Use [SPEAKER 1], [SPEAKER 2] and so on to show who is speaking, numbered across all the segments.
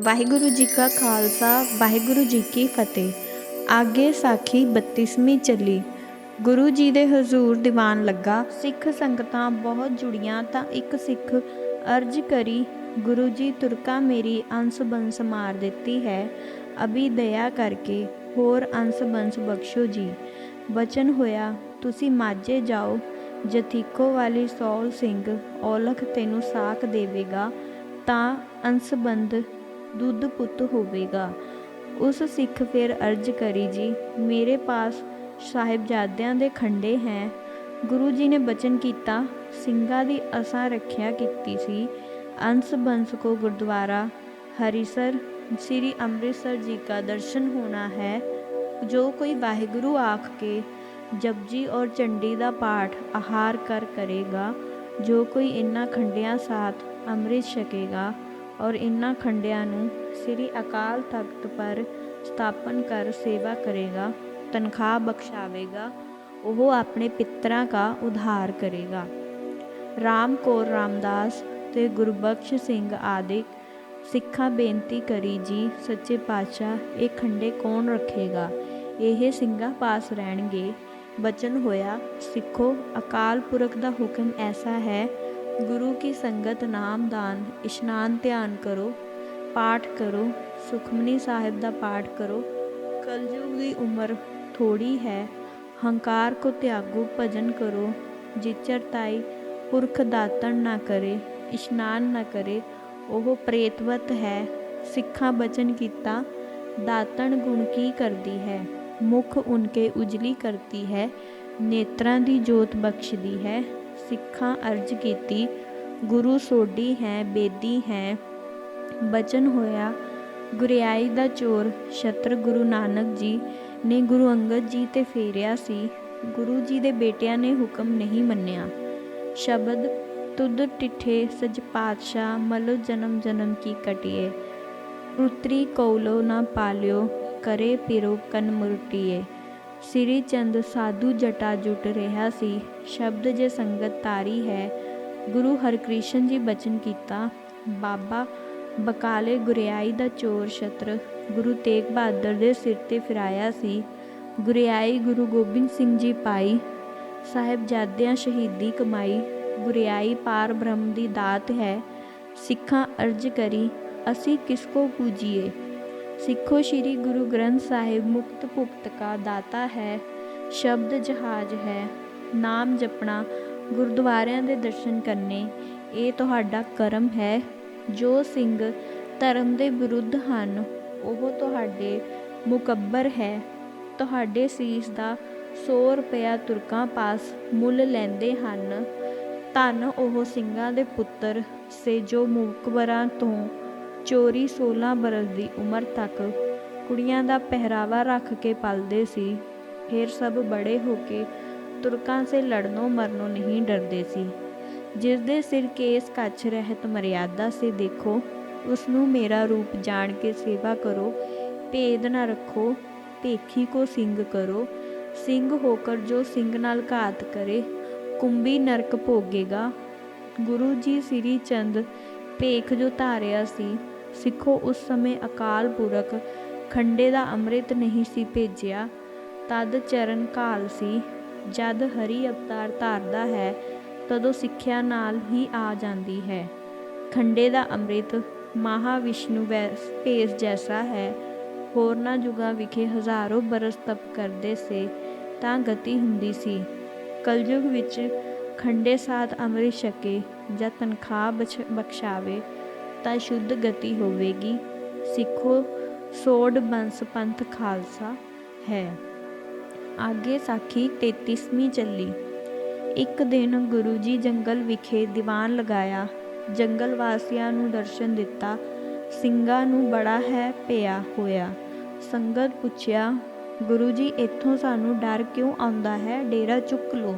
[SPEAKER 1] ਵਾਹਿਗੁਰੂ ਜੀ ਕਾ ਖਾਲਸਾ, ਵਾਹਿਗੁਰੂ ਜੀ ਕੀ ਫਤਿਹ। ਆਗੇ ਸਾਖੀ 32ਵੀਂ ਚੱਲੀ। ਗੁਰੂ ਜੀ ਦੇ ਹਜ਼ੂਰ ਦੀਵਾਨ ਲੱਗਾ। ਸਿੱਖ ਸੰਗਤਾਂ ਬਹੁਤ ਜੁੜੀਆਂ ਤਾਂ ਇੱਕ ਸਿੱਖ ਅਰਜ ਕਰੀ, ਗੁਰੂ ਜੀ, ਤੁਰਕਾ ਮੇਰੀ ਅੰਸ ਬੰਸ ਮਾਰ ਦਿੱਤੀ ਹੈ। ਅਭੀ ਦਇਆ ਕਰਕੇ ਹੋਰ ਅੰਸ ਬੰਸ ਬਖਸ਼ੋ ਜੀ। ਬਚਨ ਹੋਇਆ, ਤੁਸੀਂ ਮਾਝੇ ਜਾਓ। ਜਥੀਕੋ ਵਾਲੀ ਸੌਲ ਸਿੰਘ ਔਲਖ ਤੈਨੂੰ ਸਾਕ ਦੇਵੇਗਾ। ਤਾਂ ਅੰਸਬੰਦ ਦੁੱਧ ਪੁੱਤ ਹੋਵੇਗਾ। ਉਸ ਸਿੱਖ ਫਿਰ ਅਰਜ ਕਰੀ, ਜੀ, ਮੇਰੇ ਪਾਸ ਸਾਹਿਬਜ਼ਾਦਿਆਂ ਦੇ ਖੰਡੇ ਹੈ। ਗੁਰੂ ਜੀ ਨੇ ਬਚਨ ਕੀਤਾ, ਸਿੰਘਾਂ ਦੀ ਅਸਾਂ ਰੱਖਿਆ ਕੀਤੀ ਸੀ। ਅੰਸ ਬੰਸ ਕੋ ਗੁਰਦੁਆਰਾ, ਹਰੀਸਰ, ਸ੍ਰੀ ਅੰਮ੍ਰਿਤਸਰ ਜੀ का ਦਰਸ਼ਨ ਹੋਣਾ ਹੈ। ਜੋ ਕੋਈ ਵਾਹਿਗੁਰੂ ਆਖ ਕੇ ਜਪਜੀ ਔਰ ਚੰਡੀ ਦਾ ਪਾਠ ਆਹਾਰ ਕਰ ਕਰੇਗਾ, ਜੋ ਕੋਈ ਇਨ੍ਹਾਂ ਖੰਡਿਆਂ ਸਾਥ ਅੰਮ੍ਰਿਤ ਛਕੇਗਾ ਔਰ ਇਨ੍ਹਾਂ ਖੰਡਿਆਂ ਨੂੰ ਸ੍ਰੀ ਅਕਾਲ ਤਖਤ ਪਰ ਸਥਾਪਨ ਕਰ ਸੇਵਾ ਕਰੇਗਾ, ਤਨਖਾਹ ਬਖਸ਼ਾਵੇਗਾ, ਉਹ ਆਪਣੇ ਪਿੱਤਰਾਂ ਦਾ ਉਧਾਰ ਕਰੇਗਾ। ਰਾਮ ਕੌਰ ਰਾਮਦਾਸ ਤੇ ਗੁਰਬਖਸ਼ ਸਿੰਘ ਆਦਿਕ ਸਿੱਖਾਂ ਬੇਨਤੀ ਕਰੀ, ਜੀ ਸੱਚੇ ਪਾਤਸ਼ਾਹ, ਇਹ ਖੰਡੇ ਕੌਣ ਰੱਖੇਗਾ? ਇਹ ਸਿੰਘਾਂ ਪਾਸ ਰਹਿਣਗੇ। ਬਚਨ ਹੋਇਆ, ਸਿੱਖੋ, ਅਕਾਲ ਪੁਰਖ ਦਾ ਹੁਕਮ ਐਸਾ ਹੈ ਗੁਰੂ ਕੀ ਸੰਗਤ ਨਾਮ ਦਾਨ, ਇਸ਼ਨਾਨ ਧਿਆਨ ਕਰੋ, ਪਾਠ ਕਰੋ, ਸੁਖਮਨੀ ਸਾਹਿਬ ਦਾ ਪਾਠ ਕਰੋ। ਕਲਯੁਗ ਦੀ ਉਮਰ ਥੋੜੀ ਹੈ, ਹੰਕਾਰ ਕੋ ਤਿਆਗੋ ਭਜਨ ਕਰੋ, ਜਿਚਰ ਪੁਰਖ ਦਾਤਣ ਨਾ ਕਰੇ, ਇਸ਼ਨਾਨ ਨਾ ਕਰੇ, ਉਹ ਪ੍ਰੇਤਵਤ ਹੈ, ਸਿੱਖਾਂ ਬਚਨ ਕੀਤਾ, ਦਾਤਣ ਗੁਣ ਕੀ ਕਰਦੀ ਹੈ, ਮੁਖ ਉਨਕੇ ਉਜਲੀ ਕਰਤੀ ਹੈ, ਨੇਤਰਾਂ ਦੀ ਜੋਤ ਬਖਸ਼ਦੀ ਹੈ। ਸਿੱਖਾਂ ਅਰਜ ਕੀਤੀ, ਗੁਰੂ ਸੋਢੀ ਹੈ, ਬੇਦੀ ਹੈ, ਬਚਨ ਹੋਇਆ, ਗੁਰਿਆਈ ਦਾ ਚੋਰ, ਛਤਰ ਗੁਰੂ ਨਾਨਕ ਜੀ ਨੇ ਗੁਰੂ ਅੰਗਦ ਜੀ ਤੇ ਫੇਰਿਆ ਸੀ, ਗੁਰੂ ਜੀ ਦੇ ਬੇਟਿਆਂ ਨੇ ਹੁਕਮ ਨਹੀਂ ਮੰਨਿਆ। ਸ਼ਬਦ, ਤੁਧ ਟਿਠੇ ਸਜ ਪਾਤਸ਼ਾਹ, ਮਲੋ ਜਨਮ ਜਨਮ ਕੀ ਕਟਿਏ, ਪੁੱਤਰੀ ਕੌਲੋ ਨਾ ਪਾਲਿਓ, ਕਰੇ ਪਿਰੋ ਕਨ ਮੁਰਟੀਏ। ਸ੍ਰੀ ਚੰਦ ਸਾਧੂ ਜਟਾ ਜੁਟ ਰਿਹਾ ਸੀ। ਸ਼ਬਦ ਜੇ ਸੰਗਤ ਤਾਰੀ ਹੈ, ਗੁਰੂ ਹਰਕ੍ਰਿਸ਼ਨ ਜੀ ਬਚਨ ਕੀਤਾ, ਬਾਬਾ, ਬਕਾਲੇ ਗੁਰਿਆਈ ਦਾ ਚੋਰ ਛਤਰ, ਗੁਰੂ ਤੇਗ ਬਹਾਦਰ ਦੇ ਸਿਰ ਤੇ ਫਿਰਾਇਆ ਸੀ। ਗੁਰਿਆਈ ਗੁਰੂ ਗੋਬਿੰਦ ਸਿੰਘ ਜੀ ਪਾਈ, ਸਾਹਿਬਜ਼ਾਦਿਆਂ ਸ਼ਹੀਦੀ ਕਮਾਈ। ਗੁਰਿਆਈ ਪਾਰ ਬ੍ਰਹਮ ਦੀ ਦਾਤ ਹੈ, ਸਿੱਖਾਂ ਅਰਜ ਕਰੀ, ਅਸੀਂ ਕਿਸ ਕੋ ਪੂਜੀਏ? ਸਿੱਖੋ ਸ੍ਰੀ ਗੁਰੂ ਗ੍ਰੰਥ ਸਾਹਿਬ ਮੁਕਤ ਭੁਗਤ ਕਾ ਦਾਤਾ ਹੈ, ਸ਼ਬਦ ਜਹਾਜ ਹੈ, ਨਾਮ ਜਪਣਾ, ਗੁਰਦੁਆਰਿਆਂ ਦੇ ਦਰਸ਼ਨ ਕਰਨੇ, ਇਹ ਤੁਹਾਡਾ ਕਰਮ ਹੈ। ਜੋ ਸਿੰਘ ਧਰਮ ਦੇ ਵਿਰੁੱਧ ਹਨ, ਉਹ ਤੁਹਾਡੇ ਮੁਕੱਬਰ ਹੈ। ਤੁਹਾਡੇ ਸੀਸ ਦਾ 100 ਰੁਪਇਆ ਤੁਰਕਾਂ ਪਾਸ ਮੁੱਲ ਲੈਂਦੇ ਹਨ। ਧੰਨ ਉਹ ਸਿੰਘਾਂ ਦੇ ਪੁੱਤਰ, ਸੇ ਜੋ ਮੁਕਬਰਾਂ ਤੋਂ ਚੋਰੀ 16 ਬਰਸ ਦੀ ਉਮਰ ਤੱਕ ਕੁੜੀਆਂ ਦਾ ਪਹਿਰਾਵਾ ਰੱਖ ਕੇ ਪਲਦੇ ਸੀ। ਫਿਰ ਸਭ ਬੜੇ ਹੋ ਕੇ ਤੁਰਕਾਂ ਸੇ ਲੜਨੋਂ ਮਰਨੋਂ ਨਹੀਂ ਡਰਦੇ ਸੀ। ਜਿਸ ਦੇ ਸਿਰ ਕੇਸ ਕੱਛ ਰਹਿਤ ਮਰਿਆਦਾ ਸੇ ਦੇਖੋ ਉਸ ਨੂੰ ਮੇਰਾ ਰੂਪ ਜਾਣ ਕੇ ਸੇਵਾ ਕਰੋ, ਭੇਦ ਨਾ ਰੱਖੋ, ਭੇਖੀ ਕੋ ਸਿੰਘ ਕਰੋ, ਸਿੰਘ ਹੋਕਰ ਜੋ ਸਿੰਘ ਨਾਲ ਘਾਤ ਕਰੇ, ਕੁੰਭੀ ਨਰਕ ਭੋਗੇਗਾ। ਗੁਰੂ ਜੀ ਸ੍ਰੀ ਚੰਦ ਭੇਖ ਜੋ ਧਾਰਿਆ ਸੀ, ਸਿੱਖੋ ਉਸ ਸਮੇਂ ਅਕਾਲ ਪੁਰਖ, ਖੰਡੇ ਦਾ ਅੰਮ੍ਰਿਤ ਨਹੀਂ ਸੀ ਭੇਜਿਆ। ਤਦ ਚਰਨ ਕਾਲ ਸੀ, ਜਦ ਹਰੀ ਅਵਤਾਰ ਧਾਰਦਾ ਹੈ, ਤਦੋਂ ਸਿੱਖਿਆ ਨਾਲ ਹੀ ਆ ਜਾਂਦੀ ਹੈ। ਖੰਡੇ ਦਾ ਅੰਮ੍ਰਿਤ ਮਹਾ ਵਿਸ਼ਨੂੰ ਭੇਸ ਜੈਸਾ ਹੈ। ਹੋਰਨਾਂ ਯੁਗਾਂ ਵਿਖੇ ਹਜ਼ਾਰੋਂ ਬਰਸ ਤਪ ਕਰਦੇ ਸੇ, ਤਾਂ ਗਤੀ ਹੁੰਦੀ ਸੀ। ਕਲਯੁਗ ਵਿੱਚ ਖੰਡੇ ਸਾਥ ਅੰਮ੍ਰਿਤ ਛਕੇ, ਜਾਂ ਤਨਖਾਹ ਬਖਸ਼ਾਵੇ, ਤਾਂ ਸ਼ੁੱਧ ਗਤੀ ਹੋਵੇਗੀ। ਸਿੱਖੋ ਸੋੜ ਬੰਸ ਪੰਥ ਖਾਲਸਾ ਹੈ। ਆਗੇ ਸਾਖੀ 33ਵੀਂ ਚੱਲੀ। ਇੱਕ ਦਿਨ ਗੁਰੂ ਜੀ ਜੰਗਲ ਵਿਖੇ ਦੀਵਾਨ ਲਗਾਇਆ। ਜੰਗਲ ਵਾਸੀਆਂ ਨੂੰ ਦਰਸ਼ਨ ਦਿੱਤਾ। ਸਿੰਘਾਂ ਨੂੰ ਬੜਾ ਹੈ ਪਿਆ ਹੋਇਆ। ਸੰਗਤ ਪੁੱਛਿਆ, ਗੁਰੂ ਜੀ, ਇੱਥੋਂ ਸਾਨੂੰ ਡਰ ਕਿਉਂ ਆਉਂਦਾ ਹੈ? ਡੇਰਾ ਚੁੱਕ ਲੋ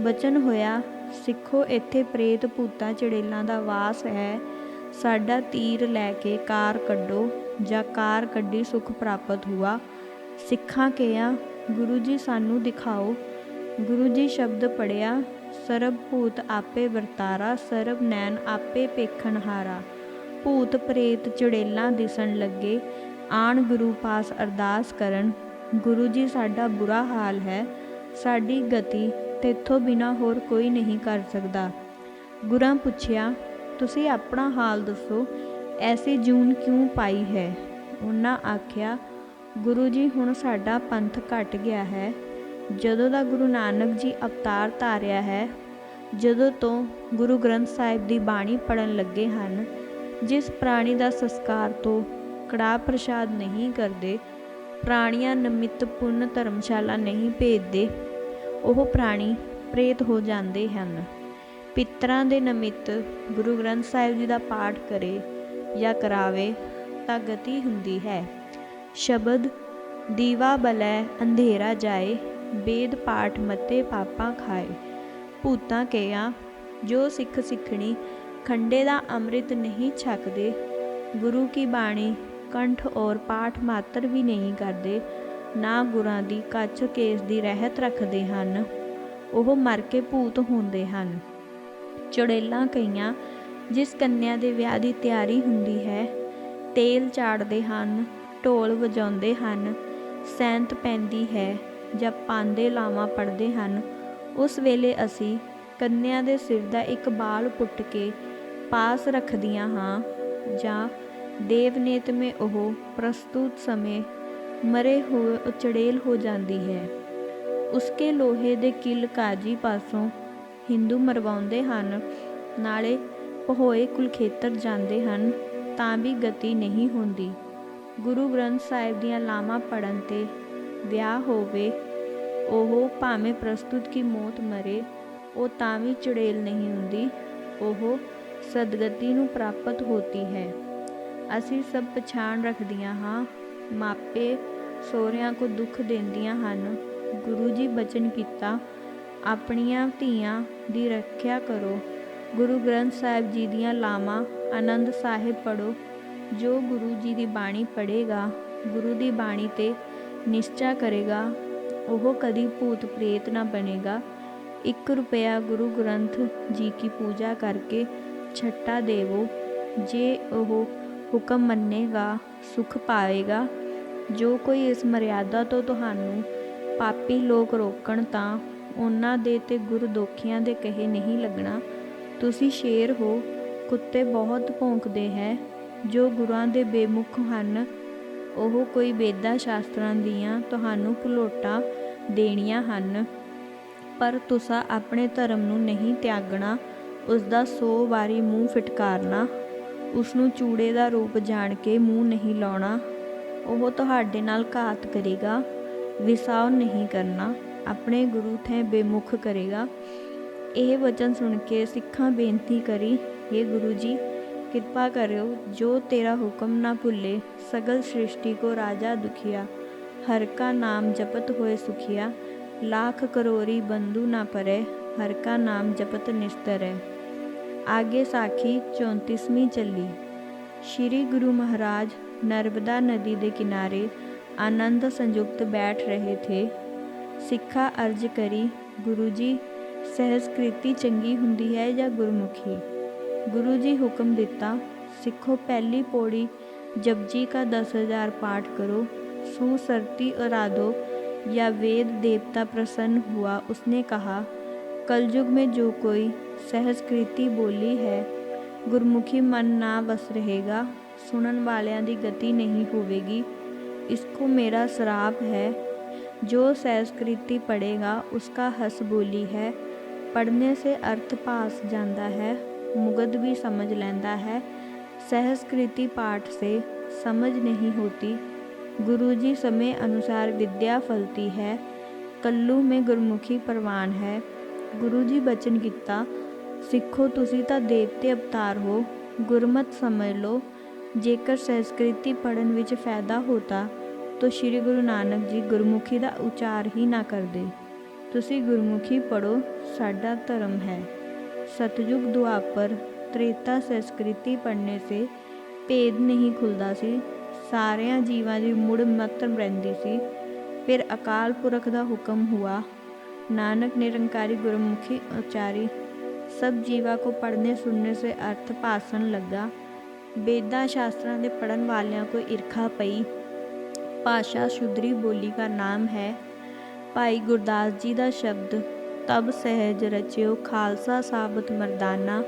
[SPEAKER 1] ਬਚਨ ਹੋਇਆ, ਸਿੱਖੋ ਇੱਥੇ ਪ੍ਰੇਤ ਭੂਤਾਂ ਚੜੇਲਾਂ ਦਾ ਵਾਸ ਹੈ। ਸਾਡਾ ਤੀਰ ਲੈ ਕੇ ਕਾਰ ਕੱਢੋ, ਜਾਂ ਕਾਰ ਕੱਢੀ ਸੁਖ ਪ੍ਰਾਪਤ ਹੁਆ। ਸਿੱਖਾਂ ਕਿਹਾ, ਗੁਰੂ ਜੀ, ਸਾਨੂੰ ਦਿਖਾਓ। ਗੁਰੂ ਜੀ ਸ਼ਬਦ ਪੜਿਆ ਸਰਬ ਭੂਤ ਆਪੇ ਵਰਤਾਰਾ, ਸਰਬ ਨੈਣ ਆਪੇ ਪੇਖਣ ਹਾਰਾ। ਭੂਤ ਪ੍ਰੇਤ ਚੁੜੇਲਾਂ ਦਿਸਣ ਲੱਗੇ। ਆਣ ਗੁਰੂ ਪਾਸ ਅਰਦਾਸ ਕਰਨ, ਗੁਰੂ ਜੀ, ਸਾਡਾ ਬੁਰਾ ਹਾਲ ਹੈ। ਸਾਡੀ ਗਤੀ ਤੇਥੋਂ ਬਿਨਾ ਹੋਰ ਕੋਈ ਨਹੀਂ ਕਰ ਸਕਦਾ। ਗੁਰਾਂ ਪੁੱਛਿਆ, ਤੁਸੀਂ ਆਪਣਾ ਹਾਲ ਦੱਸੋ, ਐਸੀ ਜੂਨ ਕਿਉਂ ਪਾਈ ਹੈ? ਉਹਨਾਂ ਆਖਿਆ, ਗੁਰੂ ਜੀ, ਹੁਣ ਸਾਡਾ ਪੰਥ ਘਟ ਗਿਆ ਹੈ। ਜਦੋਂ ਦਾ ਗੁਰੂ ਨਾਨਕ ਜੀ ਅਵਤਾਰ ਧਾਰਿਆ ਹੈ, ਜਦੋਂ ਤੋਂ ਗੁਰੂ ਗ੍ਰੰਥ ਸਾਹਿਬ ਦੀ ਬਾਣੀ ਪੜਨ ਲੱਗੇ ਹਨ, ਜਿਸ ਪ੍ਰਾਣੀ ਦਾ ਸੰਸਕਾਰ ਤੋਂ ਕੜਾ ਪ੍ਰਸ਼ਾਦ ਨਹੀਂ ਕਰਦੇ, ਪ੍ਰਾਣੀਆਂ ਨਿਮਿਤ ਪੁੰਨ ਧਰਮਸ਼ਾਲਾ ਨਹੀਂ ਭੇਜਦੇ ਉਹ ਪ੍ਰਾਣੀ ਪ੍ਰੇਤ ਹੋ ਜਾਂਦੇ ਹਨ। ਪਿਤਰਾਂ ਦੇ ਨਮਿਤ ਗੁਰੂ ਗ੍ਰੰਥ ਸਾਹਿਬ ਜੀ ਦਾ ਪਾਠ ਕਰੇ ਜਾਂ ਕਰਾਵੇ ਤਾਂ ਗਤੀ ਹੁੰਦੀ ਹੈ। ਸ਼ਬਦ, ਦੀਵਾ ਬਲੈ ਅੰਧੇਰਾ ਜਾਏ, ਬੇਦ ਪਾਠ ਮਤੇ ਪਾਪਾਂ ਖਾਏ। ਭੂਤਾਂ ਕਿਆ ਜੋ ਸਿੱਖ ਸਿੱਖਣੀ ਖੰਡੇ ਦਾ ਅੰਮ੍ਰਿਤ ਨਹੀਂ ਛਕਦੇ, ਗੁਰੂ ਕੀ ਬਾਣੀ, ਕੰਠ ਔਰ ਪਾਠ ਮਾਤਰ ਵੀ ਨਹੀਂ ਕਰਦੇ ਨਾ ਗੁਰਾਂ ਦੀ ਕੱਚ ਕੇਸ ਦੀ ਰਹਿਤ ਰੱਖਦੇ ਹਨ, ਉਹ ਮਰ ਕੇ ਭੂਤ ਹੁੰਦੇ ਹਨ। ਚੜੇਲਾਂ ਕਈਆਂ, ਜਿਸ ਕੰਨਿਆ ਦੇ ਵਿਆਹ ਦੀ ਤਿਆਰੀ ਹੁੰਦੀ ਹੈ, ਤੇਲ ਚਾੜਦੇ ਹਨ, ਢੋਲ ਵਜਾਉਂਦੇ ਹਨ, ਸੈਂਤ ਪੈਂਦੀ ਹੈ ਜਾਂ ਪਾਂਦੇ ਲਾਵਾਂ ਪੜਦੇ ਹਨ। ਉਸ ਵੇਲੇ ਅਸੀਂ ਕੰਨਿਆ ਦੇ ਸਿਰ ਦਾ ਇੱਕ ਬਾਲ ਪੁੱਟ ਕੇ ਪਾਸ ਰੱਖਦੀਆਂ ਹਾਂ ਜਾਂ ਦੇਵਨੇਤ ਮੇ ਉਹ ਪ੍ਰਸਤੁਤ ਸਮੇਂ ਮਰੇ ਹੋ ਚੜੇਲ ਹੋ ਜਾਂਦੀ ਹੈ। ਉਸਕੇ ਲੋਹੇ ਦੇ ਕਿਲ ਕਾਜੀ ਪਾਸੋਂ ਹਿੰਦੂ ਮਰਵਾਉਂਦੇ ਹਨ। ਨਾਲੇ ਪਹੋਏ ਕੁਲਖੇਤਰ ਜਾਂਦੇ ਹਨ, ਤਾਂ ਵੀ ਗਤੀ ਨਹੀਂ ਹੁੰਦੀ। ਗੁਰੂ ਗ੍ਰੰਥ ਸਾਹਿਬ ਦੀਆਂ ਲਾਵਾਂ ਪੜਨ ਤੇ ਵਿਆਹ ਹੋਵੇ, ਉਹ ਭਾਵੇਂ ਪ੍ਰਸਤੁਤ ਕੀ ਮੌਤ ਮਰੇ, ਉਹ ਤਾਂ ਵੀ ਚੜੇਲ ਨਹੀਂ ਹੁੰਦੀ, ਉਹ ਸਦਗਤੀ ਨੂੰ ਪ੍ਰਾਪਤ ਹੋਤੀ ਹੈ। ਅਸੀਂ ਸਭ ਪਛਾਣ ਰੱਖਦੀਆਂ ਹਾਂ। ਮਾਪੇ ਸੋਹਰਿਆਂ ਕੋ ਦੁੱਖ ਦਿੰਦੀਆਂ ਹਨ। ਗੁਰੂ ਜੀ ਬਚਨ ਕੀਤਾ, ਆਪਣੀਆਂ ਧੀਆਂ ਦੀ ਰੱਖਿਆ ਕਰੋ। ਗੁਰੂ ਗ੍ਰੰਥ ਸਾਹਿਬ ਜੀ ਦੀਆਂ ਲਾਵਾਂ ਆਨੰਦ ਸਾਹਿਬ ਪੜੋ ਜੋ ਗੁਰੂ ਜੀ ਦੀ ਬਾਣੀ ਪੜ੍ਹੇਗਾ, ਗੁਰੂ ਦੀ ਬਾਣੀ ਤੇ ਨਿਸ਼ਚਾ ਕਰੇਗਾ, ਉਹ ਕਦੀ ਭੂਤ ਪ੍ਰੇਤ ਨਾ ਬਣੇਗਾ। 1 ਰੁਪਿਆ ਗੁਰੂ ਗ੍ਰੰਥ ਜੀ ਕੀ ਪੂਜਾ ਕਰਕੇ ਛੱਟਾ ਦੇਵੋ। ਜੇ ਉਹ ਹੁਕਮ ਮੰਨੇਗਾ, ਸੁਖ ਪਾਏਗਾ ਜੋ ਕੋਈ ਇਸ ਮਰਿਆਦਾ ਤੋਂ ਤੁਹਾਨੂੰ ਪਾਪੀ ਲੋਕ ਰੋਕਣ ਤਾਂ ਉਹਨਾਂ ਦੇ ਤੇ ਗੁਰਦੋਖੀਆਂ ਦੇ ਕਹੇ ਨਹੀਂ ਲੱਗਣਾ। ਤੁਸੀਂ ਸ਼ੇਰ ਹੋ, ਕੁੱਤੇ ਬਹੁਤ ਭੌਂਕਦੇ ਹੈ, ਜੋ ਗੁਰਾਂ ਦੇ ਬੇਮੁਖ ਹਨ, ਉਹ ਕੋਈ ਵੇਦਾਂ ਸ਼ਾਸਤਰਾਂ ਦੀਆਂ ਤੁਹਾਨੂੰ ਭੁਲੋਟਾਂ ਦੇਣੀਆਂ ਹਨ। ਪਰ ਤੁਸੀਂ ਆਪਣੇ ਧਰਮ ਨੂੰ ਨਹੀਂ ਤਿਆਗਣਾ ਉਸ ਦਾ 100 ਵਾਰੀ ਮੂੰਹ ਫਟਕਾਰਨਾ ਉਸ ਨੂੰ ਚੂੜੇ ਦਾ ਰੂਪ ਜਾਣ ਕੇ ਮੂੰਹ ਨਹੀਂ ਲਾਉਣਾ। ਉਹ ਤੁਹਾਡੇ ਨਾਲ ਘਾਤ ਕਰੇਗਾ ਵਿਸਾਉ ਨਹੀਂ ਕਰਨਾ ਆਪਣੇ ਗੁਰੂ ਥੈ ਬੇਮੁਖ ਕਰੇਗਾ ਇਹ ਵਚਨ ਸੁਣ ਕੇ ਸਿੱਖਾਂ ਬੇਨਤੀ ਕਰੀ ਇਹ ਗੁਰੂ ਜੀ ਕਿਰਪਾ ਕਰਿਓ ਜੋ ਤੇਰਾ ਹੁਕਮ ਨਾ ਭੁੱਲੇ ਸਗਲ ਸ੍ਰਿਸ਼ਟੀ ਕੋ ਰਾਜਾ ਦੁਖੀਆ ਹਰ ਕਾ ਨਾਮ ਜਪਤ ਹੋਏ ਸੁਖੀਆ लाख करोरी बंधु ना परे हर का नाम जपत निस्तर है आगे साखी चौंतीसवीं चली श्री गुरु महाराज नर्मदा नदी के किनारे आनंद संयुक्त बैठ रहे थे ਸਿੱਖਾ ਅਰਜ ਕਰੀ ਗੁਰੂ ਜੀ ਸਹਿਸਕ੍ਰਿਤੀ ਚੰਗੀ ਹੁੰਦੀ ਹੈ ਜਾਂ ਗੁਰਮੁਖੀ ਗੁਰੂ ਜੀ ਹੁਕਮ ਦਿੱਤਾ ਸਿੱਖੋ ਪਹਿਲੀ ਪੌੜੀ ਜਪਜੀ का दस हजार पाठ करो सुसरती इरादो या वेद देवता प्रसन्न हुआ उसने कहा कलयुग में जो कोई सहस्कृति बोली है गुरमुखी मन ना बस रहेगा सुनन वालियां दी गति नहीं होवेगी इसको मेरा श्राप है जो संस्कृति पढ़ेगा उसका हस बोली है पढ़ने से अर्थ पास जाता है मुगद भी समझ लेंदा है सहस्कृति पाठ से समझ नहीं होती गुरु जी समय अनुसार विद्या फलती है ਕੱਲੂ ਮੇ ਗੁਰਮੁਖੀ ਪ੍ਰਵਾਨ ਹੈ ਗੁਰੂ ਜੀ ਬਚਨ ਕੀਤਾ ਸਿੱਖੋ ਤੁਸੀਂ ਤਾਂ ਦੇਵਤੇ ਅਵਤਾਰ ਹੋ ਗੁਰਮਤ ਸਮਝ ਲਓ ਜੇਕਰ ਸੰਸਕ੍ਰਿਤੀ ਪੜਨ ਵਿੱਚ ਫਾਇਦਾ ਹੋਤਾ ਤਾਂ ਸ੍ਰੀ ਗੁਰੂ ਨਾਨਕ ਜੀ ਗੁਰਮੁਖੀ ਦਾ ਉਚਾਰ ਹੀ ਨਾ ਕਰਦੇ ਤੁਸੀਂ ਗੁਰਮੁਖੀ ਪੜੋ ਸਾਡਾ ਧਰਮ ਹੈ ਸਤਜੁਗ ਦੁਆਪਰ ਤ੍ਰੇਤਾ ਸੰਸਕ੍ਰਿਤੀ ਪੜ੍ਹਨੇ ਸੇ ਭੇਦ ਨਹੀਂ ਖੁੱਲਦਾ ਸੀ ਸਾਰਿਆਂ ਜੀਵਾਂ ਦੀ ਮੁੜ ਮਤ ਰਹਿੰਦੀ ਸੀ ਫਿਰ ਅਕਾਲ ਪੁਰਖ ਦਾ ਹੁਕਮ ਹੁਆ नानक निरंकारी गुरुमुखी उच्चारी सब जीवा को पढ़ने सुनने से अर्थ भाषण लगा ਵੇਦਾਂ ਸ਼ਾਸਤਰਾਂ ਦੇ ਪੜਨ ਵਾਲਿਆਂ ਕੋ ਈਰਖਾ ਪਈ। ਭਾਸ਼ਾ ਸ਼ੁਦਰੀ ਬੋਲੀ ਦਾ ਨਾਮ ਹੈ ਭਾਈ ਗੁਰਦਾਸ ਜੀ ਦਾ ਸ਼ਬਦ, ਤਬ ਸਹਿਜ ਰਚਿਓ ਖਾਲਸਾ ਸਾਬਤ ਮਰਦਾਨਾ,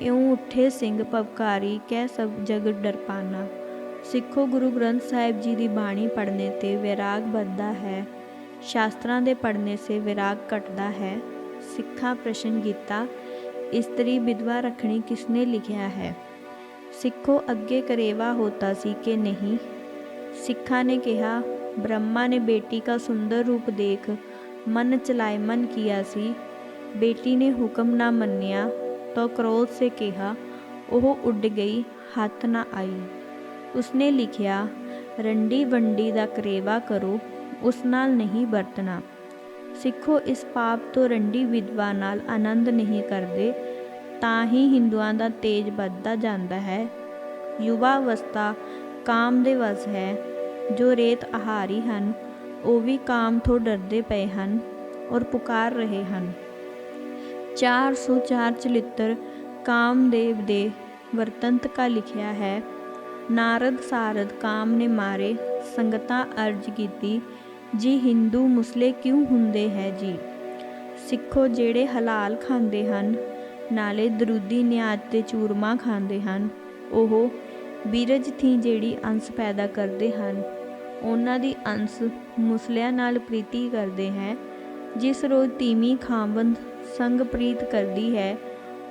[SPEAKER 1] ਇਉਂ ਉਠੇ ਸਿੰਘ ਭਵਕਾਰੀ ਕਹਿ ਸਭ ਜਗ ਡਰਪਾਨਾ। ਸਿੱਖੋ ਗੁਰੂ ਗ੍ਰੰਥ ਸਾਹਿਬ ਜੀ ਦੀ ਬਾਣੀ ਪੜਨੇ ਤੇ ਵਿਰਾਗ ਵੱਧਦਾ ਹੈ, ਸ਼ਾਸਤਰਾਂ ਦੇ ਪੜਨੇ ਸੇ ਵਿਰਾਗ ਘਟਦਾ ਹੈ। ਸਿੱਖਾਂ ਪ੍ਰਸ਼ਨ ਕੀਤਾ, ਇਸਤਰੀ ਵਿਧਵਾ ਰੱਖਣੀ ਕਿਸਨੇ ਲਿਖਿਆ ਹੈ? ਸਿੱਖੋ ਅੱਗੇ ਕਰੇਵਾ ਹੋਤਾ ਸੀ ਕਿ ਨਹੀਂ। ਸਿੱਖਾਂ ਨੇ ਕਿਹਾ, ਬ੍ਰਹਮਾ ਨੇ ਬੇਟੀ ਦਾ ਸੁੰਦਰ ਰੂਪ ਦੇਖ, ਮਨ ਚਲਾਏ ਮਨ ਕੀਆ ਸੀ। ਬੇਟੀ ਨੇ ਹੁਕਮ ਨਾ ਮੰਨਿਆ, ਤਾਂ ਕ੍ਰੋਧ ਸੇ ਕਿਹਾ, ਉਹ ਉੱਡ ਗਈ, ਹੱਥ ਨਾ ਆਈ। ਉਸਨੇ ਲਿਖਿਆ, ਰੰਡੀ ਵੰਡੀ ਦਾ ਕਰੇਵਾ ਕਰੋ, ਉਸ ਨਾਲ ਨਹੀਂ ਵਰਤਣਾ। ਸਿੱਖੋ ਇਸ ਪਾਪ ਤੋਂ ਰੰਡੀ ਵਿਧਵਾ ਨਾਲ ਆਨੰਦ ਨਹੀਂ ਕਰਦੇ ਤਾਂ ਹੀ ਹਿੰਦੂਆਂ ਦਾ ਤੇਜ ਵੱਧਦਾ ਜਾਂਦਾ ਹੈ। ਯੁਵਾ ਅਵਸਥਾ ਕਾਮ ਦੇ ਵਸ ਹੈ। ਜੋ ਰੇਤ ਆਹਾਰੀ ਹਨ, ਉਹ ਵੀ ਕਾਮ ਤੋਂ ਡਰਦੇ ਪਏ ਹਨ ਔਰ ਪੁਕਾਰ ਰਹੇ ਹਨ। 404 ਚਲਿੱਤਰ ਕਾਮਦੇਵ ਦੇ ਵਰਤੰਤ ਕਾ ਲਿਖਿਆ ਹੈ। ਨਾਰਦ ਸਾਰਦ ਕਾਮ ਨੇ ਮਾਰੇ, ਸੰਗਤਾਂ ਅਰਜ ਕੀਤੀ, ਜੀ ਹਿੰਦੂ ਮੁਸਲੇ ਕਿਉਂ ਹੁੰਦੇ ਹੈ ਜੀ? ਸਿੱਖੋ ਜਿਹੜੇ ਹਲਾਲ ਖਾਂਦੇ ਹਨ ਨਾਲੇ ਦਰੂਦੀ ਨਿਆਜ ਤੇ ਚੂਰਮਾ ਖਾਂਦੇ ਹਨ ਉਹ ਬੀਰਜ ਥੀ ਜਿਹੜੀ ਅੰਸ ਪੈਦਾ ਕਰਦੇ ਹਨ ਉਹਨਾਂ ਦੀ ਅੰਸ ਮੁਸਲਿਆਂ ਨਾਲ ਪ੍ਰੀਤੀ ਕਰਦੇ ਹੈ ਜਿਸ ਰੋਜ਼ ਤੀਵੀਂ ਖਾਵੰਦ ਸੰਗ ਪ੍ਰੀਤ ਕਰਦੀ ਹੈ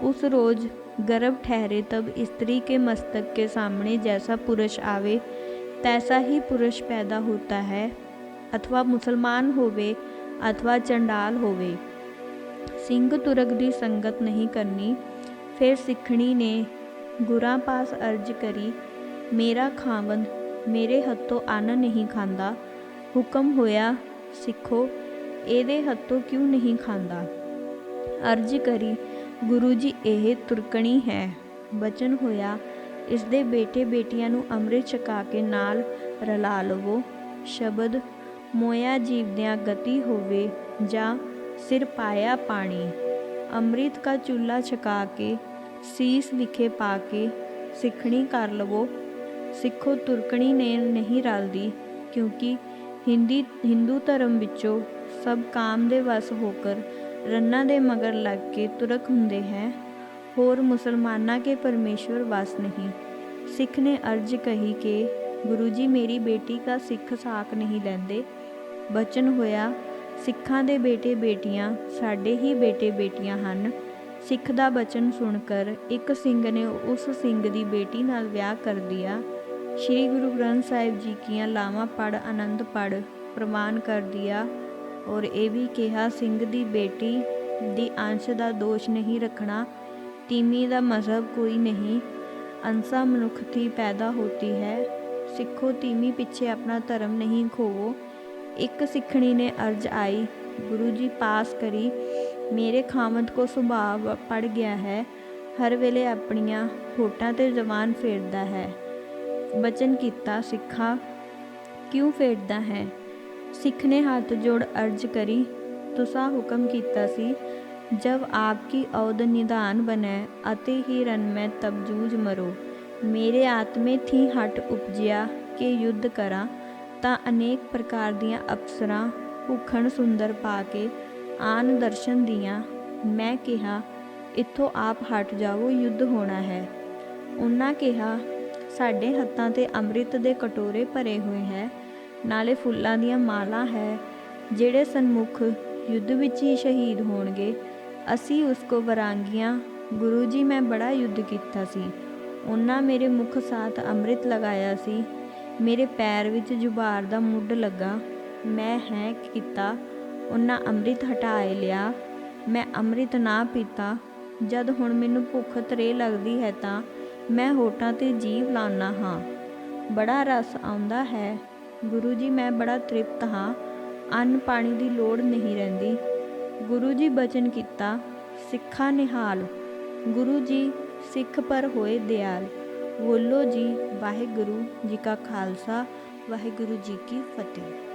[SPEAKER 1] उस रोज गर्भ ठहरे तब स्त्री के मस्तक के सामने जैसा पुरुष आवे तैसा ही पुरुष पैदा होता है अथवा मुसलमान होवे अथवा चंडाल होवे ਸਿੰਘ ਤੁਰਕ ਦੀ ਸੰਗਤ ਨਹੀਂ ਕਰਨੀ। ਫਿਰ ਸਿੱਖਣੀ ਨੇ ਗੁਰਾਂ ਪਾਸ ਅਰਜ ਕਰੀ, ਮੇਰਾ ਖਾਵੰਦ ਮੇਰੇ ਹੱਥੋਂ ਅੰਨ ਨਹੀਂ ਖਾਂਦਾ। ਹੁਕਮ ਹੋਇਆ, ਸਿੱਖੋ, ਇਹਦੇ ਹੱਥੋਂ ਕਿਉਂ ਨਹੀਂ ਖਾਂਦਾ? ਅਰਜ ਕਰੀ, ਗੁਰੂ ਜੀ, ਇਹ ਤੁਰਕਣੀ ਹੈ। ਬਚਨ ਹੋਇਆ, ਇਸ ਦੇ ਬੇਟੇ ਬੇਟੀਆਂ ਨੂੰ ਅੰਮ੍ਰਿਤ ਛਕਾ ਕੇ ਨਾਲ ਰਲਾ ਲਵੋ। ਸ਼ਬਦ, ਮੋਇਆ ਜੀਵਦਿਆਂ ਗਤੀ ਹੋਵੇ ਜਾਂ ਸਿਰ ਪਾਇਆ ਪਾਣੀ। ਅੰਮ੍ਰਿਤ ਕਾ ਚੁੱਲਾ ਛਕਾ ਕੇ, ਸੀਸ ਵਿਖੇ ਪਾ ਕੇ ਸਿੱਖਣੀ ਕਰ ਲਵੋ। ਸਿੱਖੋ, ਤੁਰਕਣੀ ਨੇ ਨਹੀਂ ਰਲਦੀ, ਕਿਉਂਕਿ ਹਿੰਦੀ, ਹਿੰਦੂ ਧਰਮ ਵਿੱਚੋਂ ਸਭ ਕਾਮ ਦੇ ਵਸ ਹੋਕਰ ਰੰਨਾ ਦੇ ਮਗਰ ਲੱਗ ਕੇ ਤੁਰਕ ਹੁੰਦੇ ਹੈ। ਹੋਰ ਮੁਸਲਮਾਨਾਂ ਕੇ ਪਰਮੇਸ਼ਵਰ ਵਸ ਨਹੀਂ। ਸਿੱਖ ਨੇ ਅਰਜ ਕਹੀ ਕਿ, ਗੁਰੂ ਜੀ, ਮੇਰੀ ਬੇਟੀ ਦਾ ਸਿੱਖ ਸਾਕ ਨਹੀਂ ਲੈਂਦੇ। ਬਚਨ ਹੋਇਆ ਸਿੱਖਾਂ ਦੇ ਬੇਟੇ ਬੇਟੀਆਂ ਸਾਡੇ ਹੀ ਬੇਟੇ ਬੇਟੀਆਂ ਹਨ। ਸਿੱਖ ਦਾ ਬਚਨ ਸੁਣ ਕਰ ਇੱਕ ਸਿੰਘ ਨੇ ਉਸ ਸਿੰਘ ਦੀ ਬੇਟੀ ਨਾਲ ਵਿਆਹ ਕਰ ਦਿਆ ਸ੍ਰੀ ਗੁਰੂ ਗ੍ਰੰਥ ਸਾਹਿਬ ਜੀ ਕੀਆਂ ਲਾਵਾਂ ਪੜ ਆਨੰਦ ਪੜ ਪ੍ਰਮਾਨ ਕਰ ਦਿਆ ਔਰ ਇਹ ਵੀ ਕਿਹਾ, ਸਿੰਘ ਦੀ ਬੇਟੀ ਦੀ ਅੰਸ਼ ਦਾ ਦੋਸ਼ ਨਹੀਂ ਰੱਖਣਾ ਤੀਮੀ ਦਾ ਮਜ਼ਹਬ ਕੋਈ ਨਹੀਂ। ਅੰਸਾ ਮਨੁੱਖ ਦੀ ਪੈਦਾ ਹੋਤੀ ਹੈ। ਸਿੱਖੋ ਤੀਮੀ ਪਿੱਛੇ ਆਪਣਾ ਧਰਮ ਨਹੀਂ ਖੋਵੋ। ਇੱਕ ਸਿੱਖਣੀ ਨੇ ਅਰਜ ਆਈ, ਗੁਰੂ ਜੀ, ਪਾਸ ਕਰੀ। ਮੇਰੇ ਖਾਮਦ ਕੋ ਸੁਭਾਅ ਪੜ ਗਿਆ ਹੈ। ਹਰ ਵੇਲੇ ਆਪਣੀਆਂ ਹੋਟਾਂ ਤੇ ਜ਼ਬਾਨ ਫੇਰਦਾ ਹੈ। ਬਚਨ ਕੀਤਾ, ਸਿੱਖਾ, ਕਿਉਂ ਫੇਰਦਾ ਹੈ? ਸਿੱਖ ਨੇ ਹੱਥ ਜੋੜ ਅਰਜ ਕਰੀ। ਤੁਸਾ ਹੁਕਮ ਕੀਤਾ ਸੀ, ਜਬ ਆਪਕੀ ਔਦ ਨਿਦਾਨ ਬਨੈ, ਅਤੇ ਹੀ ਰਨ ਮੈਂ ਤਬ ਜੂਝ ਮਰੋ। ਮੇਰੇ ਆਤਮੇ ਥੀ ਹਟ ਉਪਜਿਆ ਕਿ ਯੁੱਧ ਕਰਾਂ। ਤਾਂ ਅਨੇਕ ਪ੍ਰਕਾਰ ਦੀਆਂ ਅਪਸਰਾਂ ਭੁਖਣ ਸੁੰਦਰ ਪਾ ਕੇ ਆਨ ਦਰਸ਼ਨ ਦੀਆਂ ਮੈਂ ਕਿਹਾ, ਇੱਥੋਂ ਆਪ ਹਟ ਜਾਓ ਯੁੱਧ ਹੋਣਾ ਹੈ। ਉਹਨਾਂ ਕਿਹਾ, ਸਾਡੇ ਹੱਥਾਂ ਤੇ ਅੰਮ੍ਰਿਤ ਦੇ ਕਟੋਰੇ ਭਰੇ ਹੋਏ ਹੈ, ਨਾਲੇ ਫੁੱਲਾਂ ਦੀਆਂ ਮਾਲਾ ਹੈ, ਜਿਹੜੇ ਸਨਮੁਖ ਯੁੱਧ ਵਿੱਚ ਹੀ ਸ਼ਹੀਦ ਹੋਣਗੇ। ਅਸੀਂ ਉਸ ਕੋ ਵਰਾਂਗੀਆਂ। ਗੁਰੂ ਜੀ, ਮੈਂ ਬੜਾ ਯੁੱਧ ਕੀਤਾ ਸੀ। ਉਹਨਾਂ ਮੇਰੇ ਮੁਖ ਸਾਥ ਅੰਮ੍ਰਿਤ ਲਗਾਇਆ ਸੀ। ਮੇਰੇ ਪੈਰ ਵਿੱਚ ਜੁਬਾਰ ਦਾ ਮੁੱਢ ਲੱਗਾ। ਮੈਂ ਹੈ ਕੀਤਾ। ਉਹਨਾਂ ਅੰਮ੍ਰਿਤ ਹਟਾਏ ਲਿਆ। ਮੈਂ ਅੰਮ੍ਰਿਤ ਨਾ ਪੀਤਾ। ਜਦ ਹੁਣ ਮੈਨੂੰ ਭੁੱਖ ਤਰੇ ਲੱਗਦੀ ਹੈ ਤਾਂ ਮੈਂ ਹੋਟਾਂ ਤੇ ਜੀਵ ਲਾਉਣਾ ਹਾਂ। ਬੜਾ ਰਸ ਆਉਂਦਾ ਹੈ। ਗੁਰੂ ਜੀ, ਮੈਂ ਬੜਾ ਤ੍ਰਿਪਤ ਹਾਂ। ਅੰਨ ਪਾਣੀ ਦੀ ਲੋੜ ਨਹੀਂ ਰਹਿੰਦੀ। ਗੁਰੂ ਜੀ ਬਚਨ ਕੀਤਾ। ਸਿੱਖਾ ਨਿਹਾਲ। ਗੁਰੂ ਜੀ, ਸਿੱਖ ਪਰ ਹੋਏ ਦਿਆਲ। ਬੋਲੋ ਜੀ ਵਾਹਿਗੁਰੂ ਜੀ ਕਾ ਖਾਲਸਾ ਵਾਹਿਗੁਰੂ ਜੀ ਕੀ ਫਤਿਹ।